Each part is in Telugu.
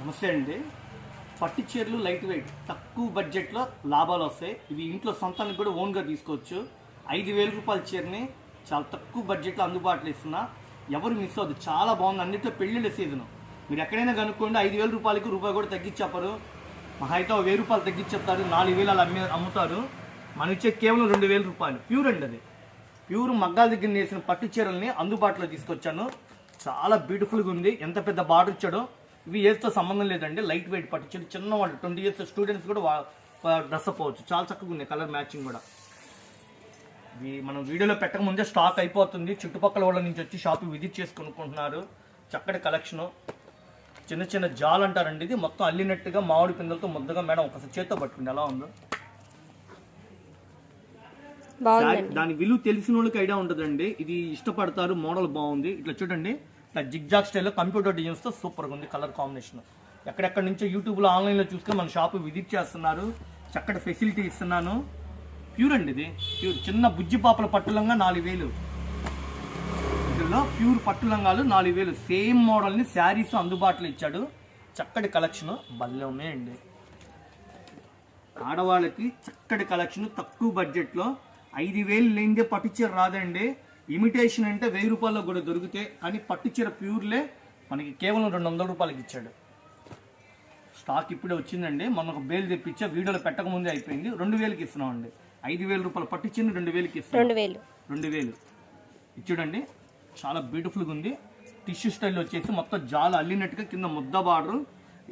నమస్తే అండి. పట్టు చీరలు లైట్ వెయిట్. తక్కువ బడ్జెట్లో లాభాలు వస్తాయి. ఇవి ఇంట్లో సొంతానికి కూడా ఓన్గా తీసుకోవచ్చు. ఐదు వేల రూపాయల చీరని చాలా తక్కువ బడ్జెట్లో అందుబాటులో ఇస్తున్నా. ఎవరు మిస్ అవ్వదు చాలా బాగుంది. అన్నిట్లో పెళ్ళిళ్ళ సీజన్. మీరు ఎక్కడైనా కనుక్కోండి ఐదు వేల రూపాయలకి రూపాయి కూడా తగ్గించి చెప్పరు మహా అయితే ఒక వెయ్యి రూపాయలు తగ్గించి చెప్తారు నాలుగు వేలు అలా అమ్మే అమ్ముతారు. మన ఇచ్చే కేవలం రెండు వేల రూపాయలు. ప్యూర్ అండి అది. ప్యూర్ మగ్గాల దగ్గర నేసిన పట్టు చీరల్ని అందుబాటులో తీసుకొచ్చాను. చాలా బ్యూటిఫుల్గా ఉంది. ఎంత పెద్ద బార్డర్ ఇచ్చాడో ఇవి ఏజ్తో సంబంధం లేదండి. లైట్ వెయిట్ పట్టు. చీర చిన్న వాళ్ళు. ట్వంటీ ఇయర్స్ స్టూడెంట్స్ కూడా డ్రెస్ అప్ అవ్వచ్చు. చాలా చక్కగా ఉంది కలర్ మ్యాచింగ్ కూడా. ఇవి మనం వీడియోలో పెట్టక ముందే స్టాక్ అయిపోతుంది. చుట్టుపక్కల వాళ్ళ నుంచి వచ్చి షాప్ విజిట్ చేసి కొనుక్కుంటున్నారు. చక్కటి కలెక్షను చిన్న చిన్న జాల్ అంటారండి ఇది. మొత్తం అల్లినట్టుగా మామిడి పిందలతో ముద్దగా మేడం ఒకసారి చేత్తో పట్టుకుంది ఎలా ఉందో. దాని విలువ తెలిసిన వాళ్ళకి ఐడియా ఉంటుందండి. ఇది ఇష్టపడతారు. మోడల్ బాగుంది. ఇట్లా చూడండి. ఇట్లా జిగ్జాగ్ స్టైల్లో కంప్యూటర్ డిజైన్స్తో సూపర్గా ఉంది కలర్ కాంబినేషన్. ఎక్కడెక్కడ నుంచో యూట్యూబ్లో ఆన్లైన్లో చూసుకొని మన షాప్ విజిట్ చేస్తున్నారు. చక్కటి ఫెసిలిటీ ఇస్తున్నాను. ప్యూర్ అండి ఇది. ప్యూర్ చిన్న బుజ్జి పాపల పట్టులంగా నాలుగు వేలు. ఇందులో ప్యూర్ పట్టులంగాలు నాలుగు వేలు. సేమ్ మోడల్ని శారీస్ అందుబాటులో ఇచ్చాడు. చక్కటి కలెక్షన్ భలే ఉన్నాయండి. ఆడవాళ్ళకి చక్కటి కలెక్షన్ తక్కువ బడ్జెట్లో ఐదు వేలు లేనిదే పట్టుచీర రాదండి. ఇమిటేషన్ అంటే వెయ్యి రూపాయల్లో కూడా దొరికితే కానీ పట్టు చీర ప్యూర్లే మనకి కేవలం రెండు వందల రూపాయలకి ఇచ్చాడు. స్టాక్ ఇప్పుడే వచ్చిందండి. మొన్న ఒక బేల్ తెప్పించా వీడియోలో పెట్టక ముందే అయిపోయింది. రెండు వేలకి ఇస్తున్నాం అండి ఐదు వేల రూపాయలు పట్టు చీర రెండు వేలకి ఇస్తున్నాం. రెండు వేలు. రెండు వేలు. ఇది చూడండి చాలా బ్యూటిఫుల్గా ఉంది. టిష్యూ స్టైల్ వచ్చేసి మొత్తం జాల అల్లినట్టుగా కింద ముద్ద బార్డర్.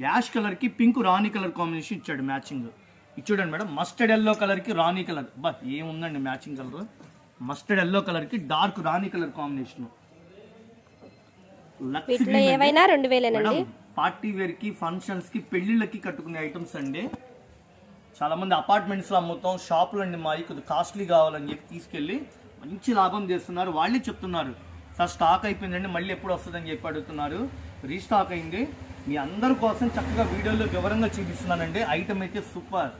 యాష్ కలర్కి పింక్ రాణి కలర్ కాంబినేషన్ ఇచ్చాడు మ్యాచింగ్ ఇది చూడండి మేడం మస్టర్డ్ ఎల్లో కలర్కి రాణి కలర్ బా ఏముందండి మ్యాచింగ్ కలర్ మస్టర్డ్ ఎల్లో కలర్కి డార్క్ రాణి కలర్ కాంబినేషన్. వీటిలో ఏవైనా రెండు వేలేనండి? మేడం పార్టీ వేర్కి ఫంక్షన్స్కి పెళ్ళిళ్ళకి కట్టుకునే ఐటమ్స్ అండి. చాలా మంది అపార్ట్మెంట్స్లో అమ్ముతాం షాపులు అండి మాది కొద్దిగా కాస్ట్లీ కావాలని చెప్పి తీసుకెళ్ళి మంచి లాభం చేస్తున్నారు. వాళ్ళే చెప్తున్నారు సార్ స్టాక్ అయిపోయిందండి మళ్ళీ ఎప్పుడు వస్తుందని చెప్పి అడుగుతున్నారు. రీస్టాక్ అయింది. మీ అందరి కోసం చక్కగా వీడియోలో వివరంగా చూపిస్తున్నానండి. ఐటమ్ అయితే సూపర్.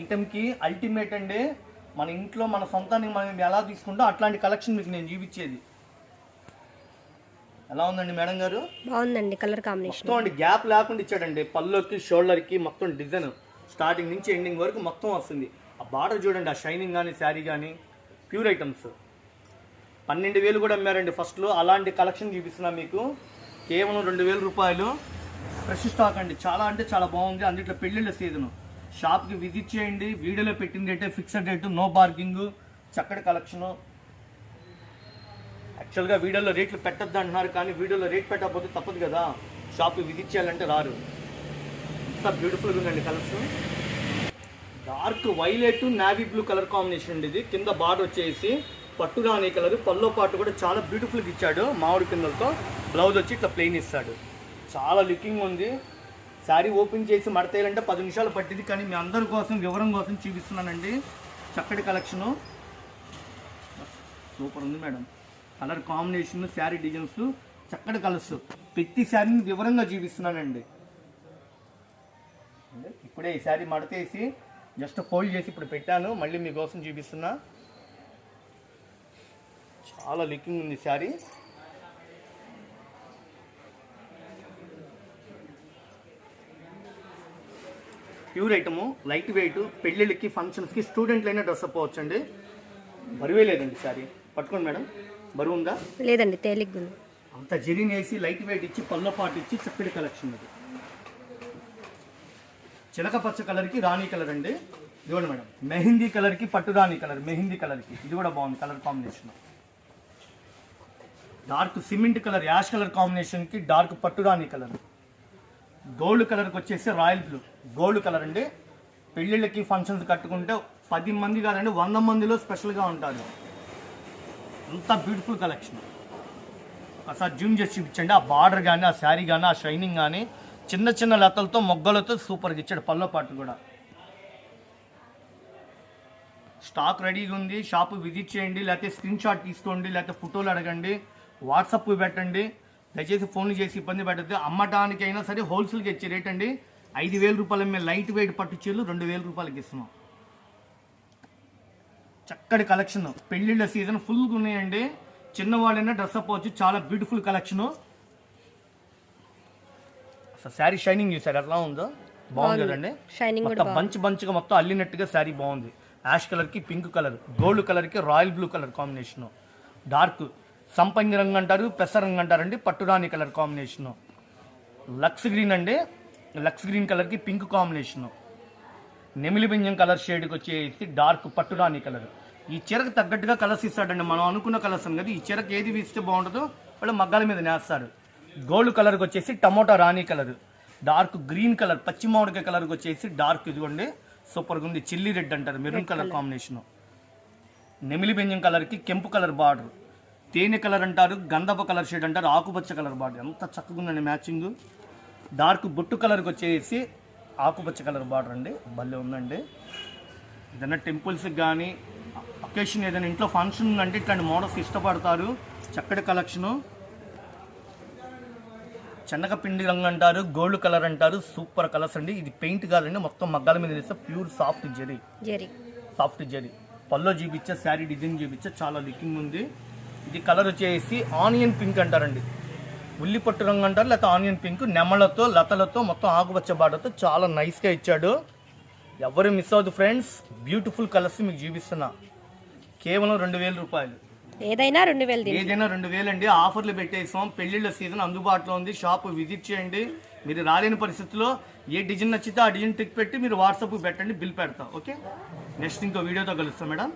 ఐటమ్కి అల్టిమేట్ అండి మన ఇంట్లో మన సొంతానికి మనం ఎలా తీసుకుంటో అట్లాంటి కలెక్షన్ మీకు నేను చూపించేది. ఎలా ఉందండి మేడం గారు? బాగుందండి కలర్ కాంబినేషన్ మొత్తం అండి గ్యాప్ లేకుండా ఇచ్చాడండి. పళ్ళుకి షోల్డర్కి మొత్తం డిజైన్ స్టార్టింగ్ నుంచి ఎండింగ్ వరకు మొత్తం వస్తుంది. ఆ బార్డర్ చూడండి ఆ షైనింగ్ కానీ శారీ కానీ ప్యూర్ ఐటమ్స్ పన్నెండు వేలు కూడా అమ్మారండి ఫస్ట్లో అలాంటి కలెక్షన్ చూపిస్తున్నా మీకు. కేవలం రెండు వేల రూపాయలు. ఫ్రెష్ స్టాక్ అండి. చాలా అంటే చాలా బాగుంది. అందుట్లో పెళ్ళిళ్ళ సీజన్ షాప్కి విజిట్ చేయండి. వీడియోలో పెట్టిన రేటే ఫిక్స్డ్ రేటు నో పార్కింగ్ చక్కటి కలెక్షను యాక్చువల్గా వీడియోలో రేట్లు పెట్టద్దు అంటున్నారు కానీ వీడియోలో రేట్ పెట్టకపోతే తప్పదు కదా. షాప్కి విజిట్ చేయాలంటే రారు. ఎంత బ్యూటిఫుల్గా ఉందండి colours dark violet navy blue colour combination అండి ఇది. కింద బార్డర్ వచ్చేసి పట్టు రాని కలర్ పల్లో పాటు కూడా చాలా బ్యూటిఫుల్గా ఇచ్చాడు. మామిడి కిందలతో బ్లౌజ్ వచ్చి ఇట్లా ప్లెయిన్ ఇస్తాడు. చాలా లుకింగ్ ఉంది. శారీ ఓపెన్ చేసి మడతేయాలంటే పది నిమిషాలు పట్టింది కానీ మీ అందరి కోసం వివరం కోసం చూపిస్తున్నానండి. చక్కటి కలెక్షను సూపర్ ఉంది madam. Colour combination sari designs చక్కటి కలర్స్ ప్రతి శారీని వివరంగా చూపిస్తున్నానండి. ఇప్పుడే ఈ శారీ మడతేసి జస్ట్ ఫోల్డ్ చేసి ఇప్పుడు పెట్టాను. మళ్ళీ మీకోసం చూపిస్తున్నా. చాలా లుకింగ్ ఉంది sari pure item light weight పెళ్ళిళ్ళకి ఫంక్షన్స్కి స్టూడెంట్లైనా డ్రెస్ అప్ అవ్వచ్చండి. బరువే లేదండి శారీ. పట్టుకోండి మేడం. బరువు ఉందా? లేదండి తేలిగ్గా అంత జెరీని వేసి లైట్ వెయిట్ ఇచ్చి పళ్ళ పాటు ఇచ్చి చక్కటి కలెక్షన్ అది. చిలక పచ్చ కలర్కి రాణి కలర్ అండి. ఇదిగోండి మేడం. మెహిందీ కలర్కి పట్టు రాణి కలర్ మెహిందీ కలర్కి. ఇది కూడా బాగుంది colour combination. Dark cement colour ash colour కాంబినేషన్కి డార్క్ పట్టు రాణి కలర్. గోల్డ్ కలర్కి వచ్చేసి రాయల్ బ్లూ. గోల్డ్ కలర్ అండి. పెళ్ళిళ్ళకి ఫంక్షన్స్ కట్టుకుంటే పది మంది కాదండి వంద మందిలో స్పెషల్గా ఉంటారు. అంత బ్యూటిఫుల్ కలెక్షన్. ఒకసారి జూమ్ చేసి చూపించండి. ఆ బార్డర్ కానీ ఆ శారీ కానీ ఆ షైనింగ్ కానీ చిన్న చిన్న లతలతో మొగ్గలతో సూపర్గా ఇచ్చాడు పళ్ళో పాటు కూడా. స్టాక్ రెడీగా ఉంది. షాప్ విజిట్ చేయండి లేకపోతే స్క్రీన్ షాట్ తీసుకోండి లేకపోతే ఫోటోలు అడగండి వాట్సాప్ పెట్టండి. దయచేసి ఫోన్లు చేసి ఇబ్బంది పెట్టద్దు అమ్మటానికి అయినా సరే హోల్సేల్గా ఇచ్చే రేట్ అండి. ఐదు వేల రూపాయల మేము లైట్ వెయిట్ పట్టు చీరలు రెండు వేల రూపాయలకి ఇస్తున్నాం. చక్కటి కలెక్షన్ పెళ్ళిళ్ళ సీజన్ ఫుల్గా ఉన్నాయండి. చిన్నవాళ్ళైనా డ్రెస్ అప్ అవ్వచ్చు. చాలా బ్యూటిఫుల్ కలెక్షను చూపిస్తా శారీ షైనింగ్ చూసారు? ఎట్లా ఉందో? బాగుంది కదండి. షైనింగ్ బంచ్ బంచ్గా మొత్తం అల్లినట్టుగా శారీ బాగుంది. యాష్ కలర్కి పింక్ కలర్ గోల్డ్ కలర్కి royal blue colour combination. Dark. సంపంగి రంగు అంటారు పెసర రంగు అంటారండి పట్టురాణి కలర్ కాంబినేషన్ లక్స్ గ్రీన్ అండి. లక్స్ గ్రీన్ కలర్కి పింక్ కాంబినేషన్ నెమిలి బింజం కలర్ షేడ్కి వచ్చేసి డార్క్ పట్టురాణి కలర్. ఈ చీరకు తగ్గట్టుగా కలర్స్ ఇస్తాడండి. మనం అనుకున్న కలర్స్ కదా. ఈ చీరకు ఏది ఇస్తే బాగుంటుందో వాళ్ళు మగ్గాల మీద నేస్తారు. గోల్డ్ కలర్కి వచ్చేసి టమోటా రాణి కలర్. డార్క్ గ్రీన్ కలర్ పచ్చి మామిడికాయ కలర్కి వచ్చేసి డార్క్ ఇదిగోండి. సూపర్గా ఉంది. చిల్లీ రెడ్ అంటారు. మెరూన్ కలర్ కాంబినేషన్ నెమిలి బెంజం కలర్కి కెంపు కలర్ బార్డర్ తేనె కలర్ అంటారు గంధపు కలర్ షేడ్ అంటారు ఆకుపచ్చ కలర్ బార్డర్. ఎంత చక్కగా ఉందండి మ్యాచింగ్. డార్క్ బొట్టు కలర్కి వచ్చేసి ఆకుపచ్చ కలర్ బార్డర్ అండి. భలే ఉందండి. ఏదైనా టెంపుల్స్కి కానీ అకేషన్ ఏదైనా ఇంట్లో ఫంక్షన్ ఉందంటే ఇట్లాంటి మోడల్స్ ఇష్టపడతారు. చక్కటి కలెక్షను చెన్నగపిండి రంగు అంటారు గోల్డ్ కలర్ అంటారు సూపర్ కలర్స్ అండి. ఇది పెయింట్ కాదండి మొత్తం మగ్గాల మీద వేస్తే pure soft zari. Zari. Soft zari. Pallu చూపించే శారీ డిజైన్ చూపించే చాలా లుకింగ్ ఉంది. ఇది కలర్ వచ్చేసి ఆనియన్ పింక్ అంటారండి. ఉల్లి పట్టు రంగు అంటారు లేకపోతే ఆనియన్ పింక్. నెమలతో లతలతో మొత్తం ఆకుపచ్చ బాటతో చాలా నైస్గా ఇచ్చాడు. ఎవరు మిస్ అవ్వదు ఫ్రెండ్స్ బ్యూటిఫుల్ కలర్స్ మీకు చూపిస్తున్నా. కేవలం రెండు వేల రూపాయలు. ఏదైనా రెండు వేలు దీని ఏదైనా రెండు వేలు అండి. ఆఫర్లు పెట్టేసాం పెళ్ళిళ్ళ సీజన్ అందుబాటులో ఉంది. షాప్ విజిట్ చేయండి. మీరు రాలేని పరిస్థితుల్లో ఏ డిజైన్ నచ్చితే ఆ డిజైన్ టిక్ పెట్టి మీరు వాట్సాప్ పెట్టండి బిల్ పెడతా. ఓకే నెక్స్ట్ ఇంకో వీడియోతో కలుస్తాం మేడం